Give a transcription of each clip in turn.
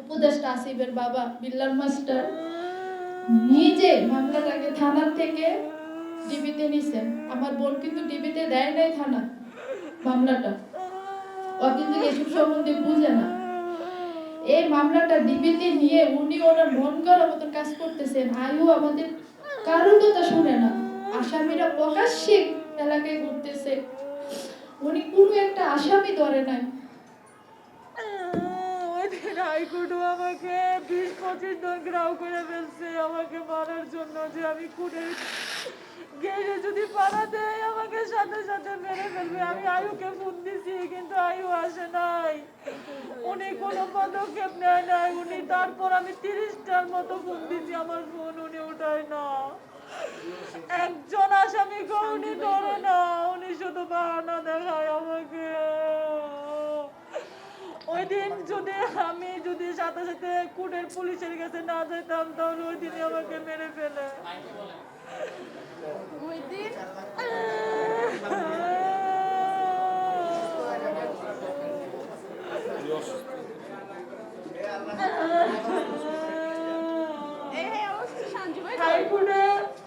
উপদেষ্টা আসিফের বাবা, বিল্লাল মাস্টার, নিজে মামলাটাকে থানার থেকে ডিবিতে নিছেন। আমার বোন কিন্তু ডিবিতে দেয় নাই থানা মামলাটা। ও কিন্তু এসব সম্বন্ধে বুঝে না। এই মামলাটা ডিবিতে নিয়ে উনি ওনার মন করার মতো কাজ করতেছেন। আয়ু আমাদের কারোর কথা শুনে না। আসামিরা প্রকাশ্যে এলাকায় ঘুরতেছে। উনি কোনো একটা আসামি ধরে নাই। হাইকোর্টও আমাকে বিশ পঁচিশ জন গ্রাউ করে ফেলছে আমাকে মারার জন্য যে আমি কুড়ে গেলে যদি পাড়া দেয়, আমাকে সাথে সাথে মেরে ফেলবে। আমি আয়ুকে ফোন দিছি, কিন্তু আয়ু আসে নাই। উনি কোনো পদক্ষেপ নেয় নাই। উনি তারপর আমি তিরিশটার মতো ফোন দিছি, আমার ফোন উনি উঠায় না। একজন যদি আমি যদি সাথে সাথে কুটের পুলিশের কাছে না যেতাম তাহলে ওই দিনই আমাকে মেরে ফেলে। ওই দিন?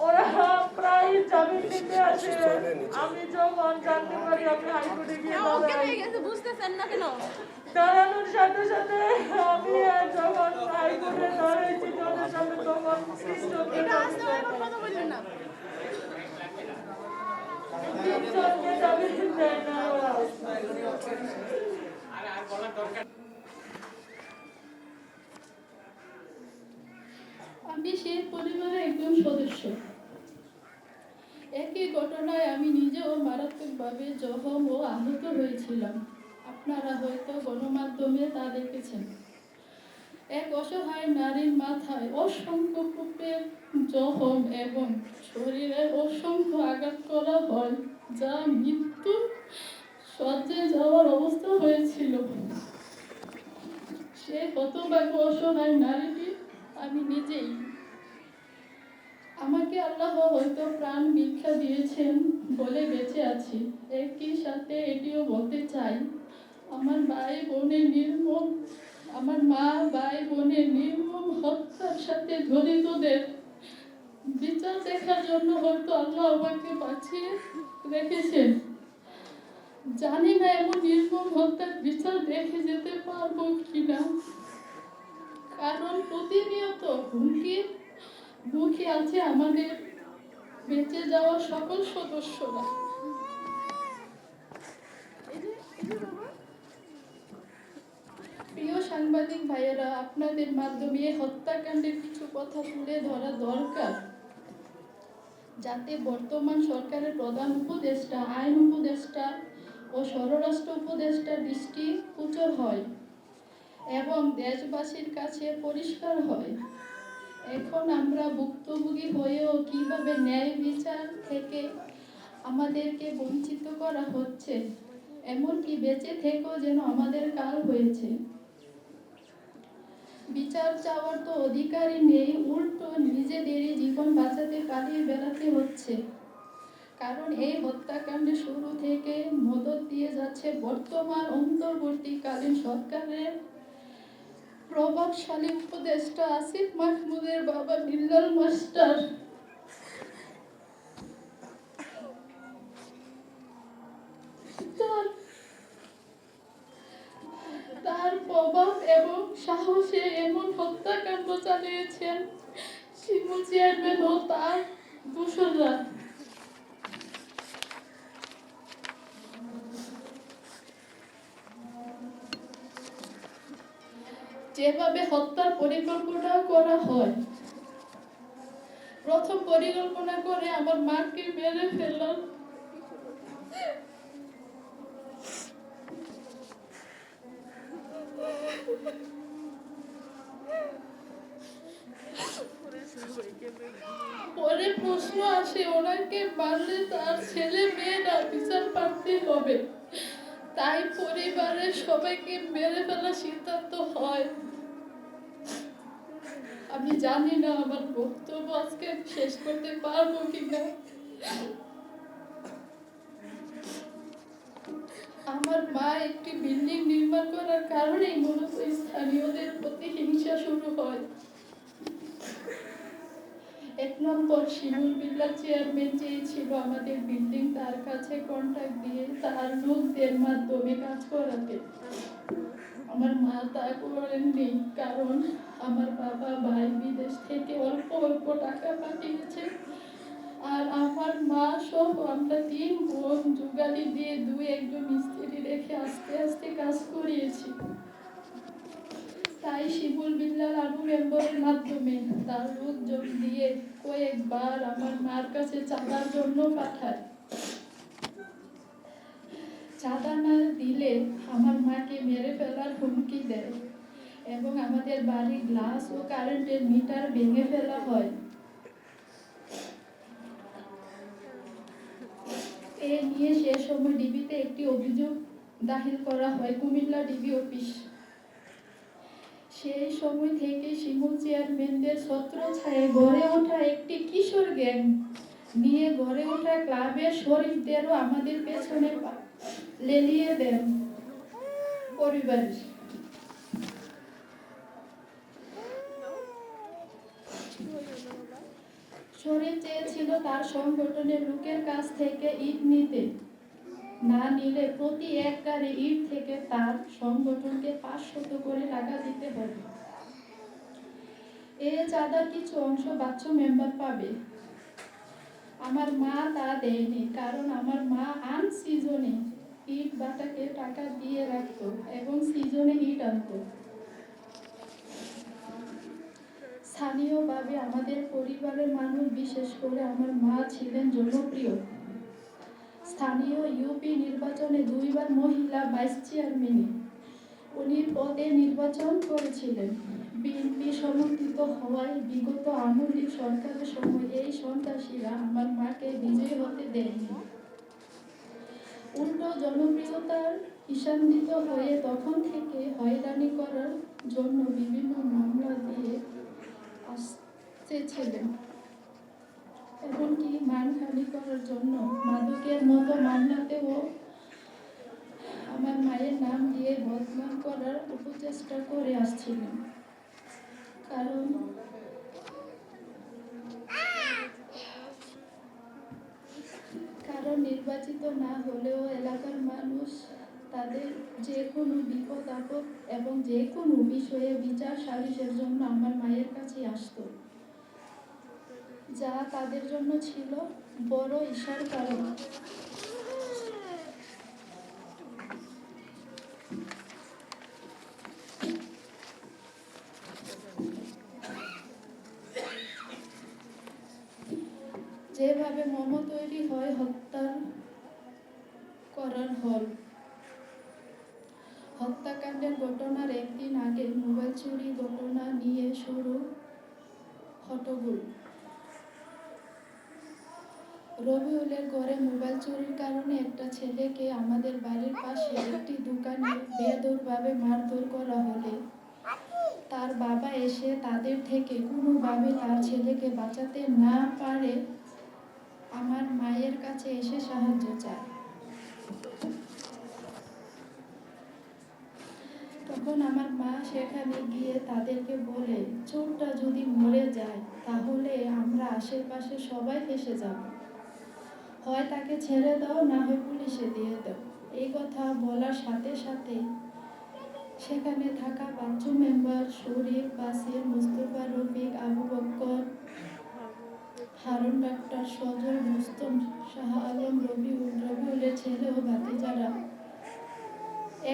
ওরা প্রায় জামিন দিতে আসে। আমি যখন জানতে পারি আমি হাইকোর্টে গিয়ে দাঁড়াই বুঝতেছেন না কেন? দাঁড়ানোর সাথে সাথে আমি আর যখন হাইকোর্টে দাঁড়াইছি তাদের সামনে তখন তিনজনকে জামিন দেয় না। আমি সেই পরিবারের একজন সদস্য। একই ঘটনায় আমি নিজেও মারাত্মকভাবে জখম ও আহত হয়েছিলাম। আপনারা হয়তো গণমাধ্যমে তা দেখেছেন। এক অসহায় নারীর মাথায় অসংখ্য কূপের জখম এবং শরীরে অসংখ্য আঘাত করা হয়, যা মৃত্যু সজ্জায় যাওয়ার অবস্থা হয়েছিল। সে হতভাগ্য অসহায় নারীটি আমি নিজেই। আমাকে আল্লাহ হয়তো প্রাণ ভিক্ষা দিয়েছেন বলে বেঁচে আছি। একই সাথে এটিও বলতে চাই আমার ভাই বোনের নির্মম, আমার মা ভাই বোনের নির্মম হত্যার সাথে জড়িতদের বিচার দেখার জন্য হয়তো আল্লাহ আমাকে বাঁচিয়ে রেখেছেন। জানি না এমন নির্মম হত্যার বিচার দেখে যেতে পারব কিনা। কারণ প্রতিনিয়ত হুমকির মুখে আছে আমাদের বেঁচে যাওয়া সকল সদস্যরা প্রিয় সাংবাদিক ভাইয়েরা, আপনাদের মাধ্যমে হত্যাকাণ্ডের কিছু কথা তুলে ধরা দরকার। যাতে বর্তমান সরকারের প্রধান উপদেষ্টা, আইন উপদেষ্টা ও স্বরাষ্ট্র উপদেষ্টার দৃষ্টি গোচর হয় এবং দেশবাসীর কাছে পরিষ্কার হয়। এখন আমরা ভুক্তভোগী হয়েও কীভাবে ন্যায় বিচার থেকে আমাদেরকে বঞ্চিত করা হচ্ছে, এমনকি বেঁচে থেকেও যেন আমাদের কাল হয়েছে। বিচার চাওয়ার তো অধিকারই নেই, উল্টো নিজেদেরই জীবন বাঁচাতে, পালিয়ে বেড়াতে হচ্ছে। কারণ এই হত্যাকাণ্ডে শুরু থেকে মদত দিয়ে যাচ্ছে বর্তমান অন্তর্বর্তীকালীন সরকারের প্রভাবশালী উপদেষ্টা আসিফ মাহমুদের বাবা বিল্লাল মাস্টার। তার প্রভাব এবং সাহসে এমন হত্যাকাণ্ড চালিয়েছেন শিমু চেয়ারম্যান ও তার দূষণরা যেভাবে হত্যার পরিকল্পনা করা হয়, প্রথম পরিকল্পনা করে আমার মাকে মেরে ফেলার হবে। তাই পরিবারের সবাইকে মেরে ফেলার সিদ্ধান্ত হয়। আমি জানি না আমার বক্তব্য আজকে শেষ করতে পারব কিনা। আমার মা একটি বিল্ডিং নির্মাণ করার কারণেই মূলত স্থানীয়দের প্রতি হিংসা শুরু হয়। নম্বর শিমুল বিল্লার চেয়ারম্যান চেয়েছিল আমাদের বিল্ডিং তার কাছে কন্ট্যাক্ট দিয়ে তার লোকদের মাধ্যমে কাজ করাতে। আমার মা তা করেননি, কারণ আমার বাবা ভাই বিদেশ থেকে অল্প অল্প টাকা পাঠিয়েছে। আর আমার মা সব আমরা তিন বোন যুগালি দিয়ে দুই একজন মিস্ত্রি রেখে আস্তে আস্তে কাজ করিয়েছি। তাই শিবুল বিল্লাল আলু মেম্বরের মাধ্যমে তার লোকজন দিয়ে কয়েকবার আমার মার কাছে চাঁদার জন্য পাঠায়। চাঁদা না দিলে আমার মাকে মেরে ফেলার হুমকি দেয় এবং আমাদের বাড়ির গ্লাস ও কারেন্টের মিটার ভেঙে ফেলা হয়। এ নিয়ে সে সময় ডিবিতে একটি অভিযোগ দাখিল করা হয়। Comilla DB office. সেই সময় থেকে শিমুল চেয়ারম্যানদের ছত্র ছায়ে গড়ে ওঠা একটি কিশোর গ্যাং। নিয়ে গড়ে ওঠা ক্লাবের শরীফদেরও আমাদের পেছনে লেলিয়ে দেন পরিবারের শরীফ চেয়েছিল তার সংগঠনের লোকের কাছ থেকে ইট নিতে। না নিলে প্রতি এক গাড়ি ইট থেকে তার সংগঠনকে পাঁচশত করে টাকা দিতে হবে। এ চাঁদার কিছু অংশ বাচ্চা মেম্বার পাবে। আমার মা তা দেয়নি, কারণ আমার মা আন সিজনে ইট বাটাকে টাকা দিয়ে রাখতো এবং সিজনে ইট আনতো। স্থানীয়ভাবে আমাদের পরিবারের মানুষ বিশেষ করে আমার মা ছিলেন জনপ্রিয়। স্থানীয় ইউপি নির্বাচনে দুইবার মহিলা ভাইস চেয়ারম্যানে। উনি পদে নির্বাচন করেছিলেন। বিএনপি সমর্থিত হওয়ায় বিগত আমলি সরকারের সময় এই সন্ত্রাসীরা আমার মাকে বিজয়ী হতে দেয়নি। উল্টো জনপ্রিয়তার ঈশান্বিত হয়ে তখন থেকে হয়রানি করার জন্য বিভিন্ন মামলা দিয়ে আসতেছিলেন। এমনকি মানহানি করার জন্য মাদকের মতো মামলাতেও আমার মায়ের নাম দিয়ে বদনাম করার উপচেষ্টা করে আসছিলেন। কারণ কারণ নির্বাচিত না হলেও এলাকার মানুষ তাদের যে কোনো বিপদ আপদ এবং যে কোনো বিষয়ে বিচার সালিশের জন্য আমার মায়ের কাছে আসতো। যা তাদের জন্য ছিল বড় ঈশার কারণ। যেভাবে মম তৈরি হয় হত্যা করার হল। হত্যাকাণ্ডের ঘটনার একদিন আগে মোবাইল চুরি ঘটনা নিয়ে শুরু হটগুল। রবিউলের ঘরে মোবাইল চুরির কারণে একটা ছেলেকে আমাদের বাড়ির পাশে একটি দোকানে বেদরভাবে মারধর করা হলে। তার বাবা এসে তাদের থেকে কোনোভাবে তার ছেলেকে বাঁচাতে না পারে, আমার মায়ের কাছে এসে সাহায্য চায়। তখন আমার মা সেখানে গিয়ে তাদেরকে বলে, চোরটা যদি মরে যায়, তাহলে আমরা আশেপাশে সবাই ফেসে যাব। হয় তাকে ছেড়ে দাও, না হয় পুলিশে দিয়ে দাও। এই কথা বলার সাথে সাথে সেখানে থাকা বাচ্চু মেম্বার শরীফ, বাসির, মুস্তফা, রফিক, আবু বক্কর, হারুন, ডাক্তার সজল মুস্তম শাহ আলম, রবিউল, রবিউলের ছেলে ও ভাতিজারা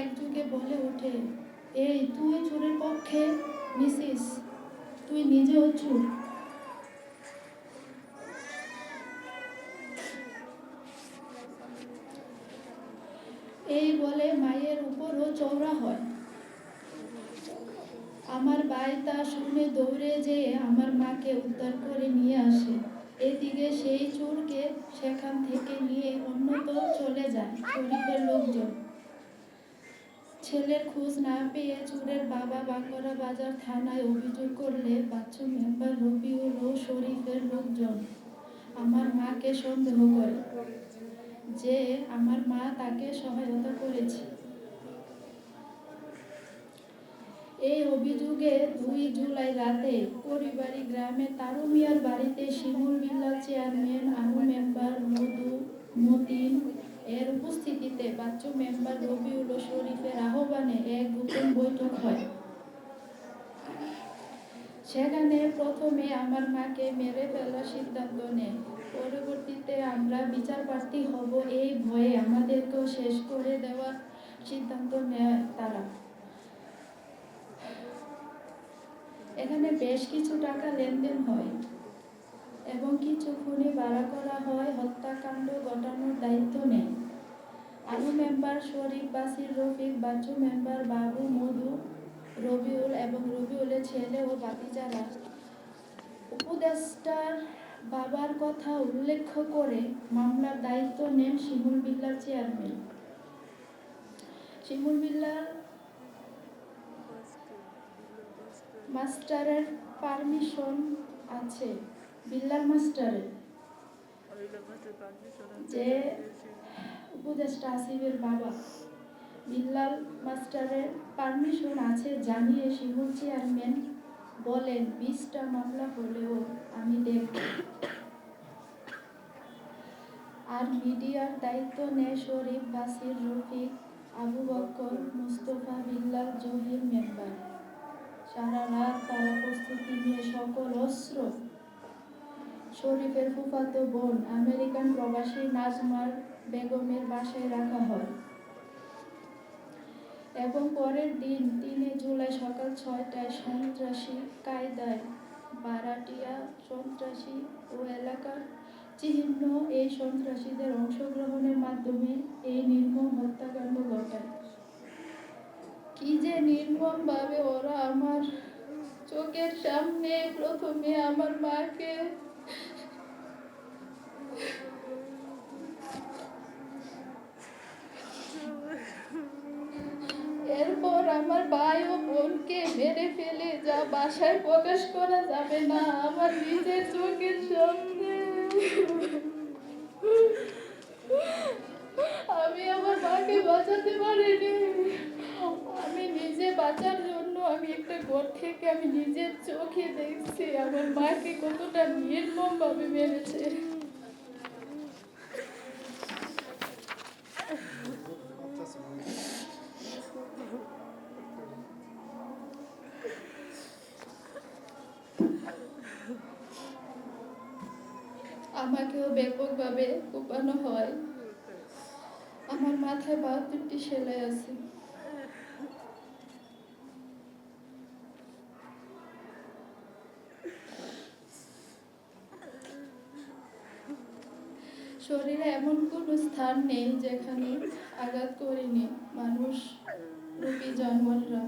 একযুগে বলে ওঠে, এই, তুই চোরের পক্ষে নিছিস, তুই নিজেও চুর। এই বলে মায়ের উপরও চওড়া হয়। আমার ভাই তা শুনে দৌড়ে যেয়ে আমার মাকে উদ্ধার করে নিয়ে আসে। এদিকে সেই চোরকে সেখান থেকে নিয়ে অন্যত চলে যায় শরীফের লোকজন। ছেলের খোঁজ না পেয়ে চোরের বাবা বাঁকড়া বাজার থানায় অভিযোগ করলে বাচ্চু মেম্বার রবিউল ও শরীফের লোকজন আমার মাকে সন্দেহ করে। যে আমার মা তাকে সহায়তা করেছে। এই অভিযোগে দুই জুলাই রাতে পরিবারী গ্রামে তারু মিয়ার বাড়িতে শিমুল বিল্লাল চেয়ারম্যান, আনু মেম্বার, মধু, মতিন এর উপস্থিতিতে বাচ্চু মেম্বার রবিউল শরীফের আহ্বানে এক গোপন বৈঠক হয়। সেখানে প্রথমে আমার মাকে মেরে ফেলার সিদ্ধান্ত নেয়। পরবর্তীতে আমরা বিচার প্রার্থী হব এই ভয়ে আমাদেরকেও শেষ করে দেওয়ার সিদ্ধান্ত নেয় তারা। এখানে বেশ কিছু টাকা লেনদেন হয় এবং কিছু খুনি ভাড়া করা হয়, হত্যাকাণ্ড ঘটানোর দায়িত্ব নেয়। আলু মেম্বার শরীফ, বাসির রফিক, বাচ্চু মেম্বার বাবু, মধু, রবিউল এবং রবিউলের ছেলে ও বাতিজারা উপদেষ্টার বাবার কথা উল্লেখ করে মামলার দায়িত্ব নেন শিমুল বিল্লার চেয়ারম্যান। শিমুল বিল্লার মাস্টারের পারমিশন আছে বিল্লাল মাস্টারের। যে উপদেষ্টা আসিফের বাবা বিল্লাল মাস্টারের পারমিশন আছে জানিয়ে শিমুল চেয়ারম্যান বলেন, বিশটা মামলা হলেও আমি দেখব। আর মিডিয়ার দায়িত্ব নেয় শরীফ বাসির রফিক, আবু বক্কর, মুস্তফা বিল্লাল জহির মেম্বার। সারা রাত তারা প্রস্তুতি নিয়ে সকল অস্ত্র। শরীফের ফুফাতো বোন আমেরিকান প্রবাসী নাজমার বেগমের বাসায় রাখা হয়। এবং পরের দিন তিনে জুলাই সকাল ছয়টায় সন্ত্রাসী কায়দায় বারাটিয়া সন্ত্রাসী ও এলাকার চিহ্ন এই সন্ত্রাসীদের অংশগ্রহণের মাধ্যমে এই নির্মম হত্যাকাণ্ড ঘটায়। কি যে নির্মম ভাবে ওরা আমার চোখের সামনে প্রথমে আমার মাকে এরপর আমার ভাই ও বোনকে মেরে ফেলে যা বাসায় প্রকাশ করা যাবে না। আমার নিজের চোখের সামনে। আমি আমার মাকে বাঁচাতে পারিনি। আমি নিজে বাঁচার জন্য আমি একটা ঘর থেকে আমি নিজের চোখে দেখছি। আমার মাকে কতটা নির্মম ভাবে মেরেছে। আমাকেও ব্যাপকভাবে কোপানো হয়। আমার মাথায় বাহাত্তরটি সেলাই আছে। শরীরে এমন কোনো স্থান নেই যেখানে আঘাত করিনি মানুষ, রোগী জানোয়াররা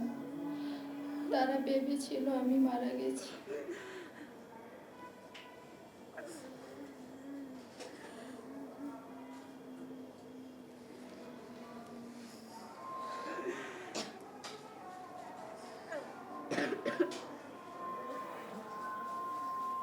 তারা ভেবেছিল আমি মারা গেছি।